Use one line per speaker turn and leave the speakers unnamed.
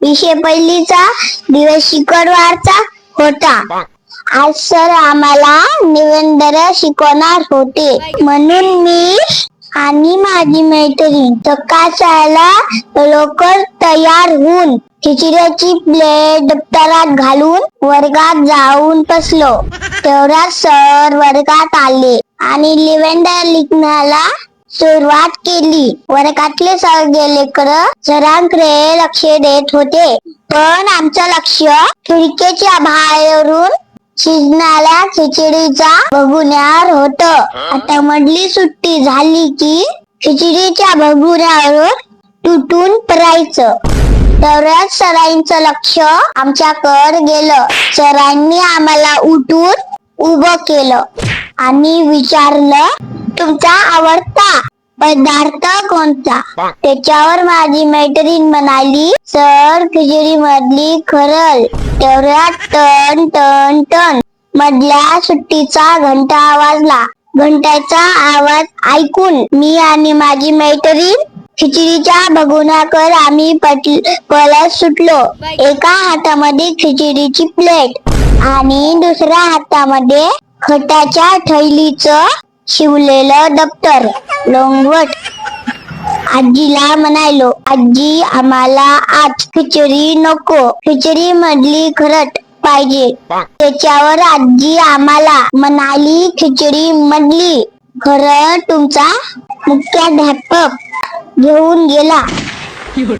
विषय पहिलीचा दिवस शुक्रवारचा होता. आज सर आम्हाला निबंध शिकवणार होते. म्हणून मी आणि माझी मैत्रीण सकाळच्याला लवकर तयार होऊन खिचड्याची प्लेट दप्तरात घालून वर्गात जाऊन बसलो. तेवढ्यात सर वर्गात आले आणि लिव्हेंडर लिखण्याला सुरुवात केली. वर्गातले सगळे लेकर सरांकडे लक्ष देत होते. पण आमचं लक्ष खिडकीच्या बाहेरून शिजणाऱ्या खिचडीचा बघुण्यावर होत. आता मधली सुट्टी झाली की खिचडीच्या बघुण्यावर तुटून पडायचं. तेवढ्यात सरांचं लक्ष आमच्याकडे गेलं. सरांनी आम्हाला उठून उभं केलं. आणि विचारलं तुमचा आवडता पदार्थ कोणता? त्याच्यावर माझी मैत्रीण म्हणाली सर खिचडी मधली खरल तेवढ्यात टन टन टन. मधल्या सुट्टीचा घंटा वाजला घंटाचा आवाज ऐकून मी आणि माझी मैत्रीण खिचडीच्या बघुण्याकर आम्ही पळत सुटलो. एका हातामध्ये खिचडीची प्लेट आणि दुसऱ्या हातामध्ये खटाच्या थैलीचं शिवलेलं दप्तर. लोंगवट. आजीला म्हणायलो आजी आम्हाला आज खिचडी नको. खिचडी मधली खरट पाहिजे. त्याच्यावर आजी आम्हाला म्हणाली खिचडी मधली खरं तुमचा मुख्याध्यापक घेऊन गेला.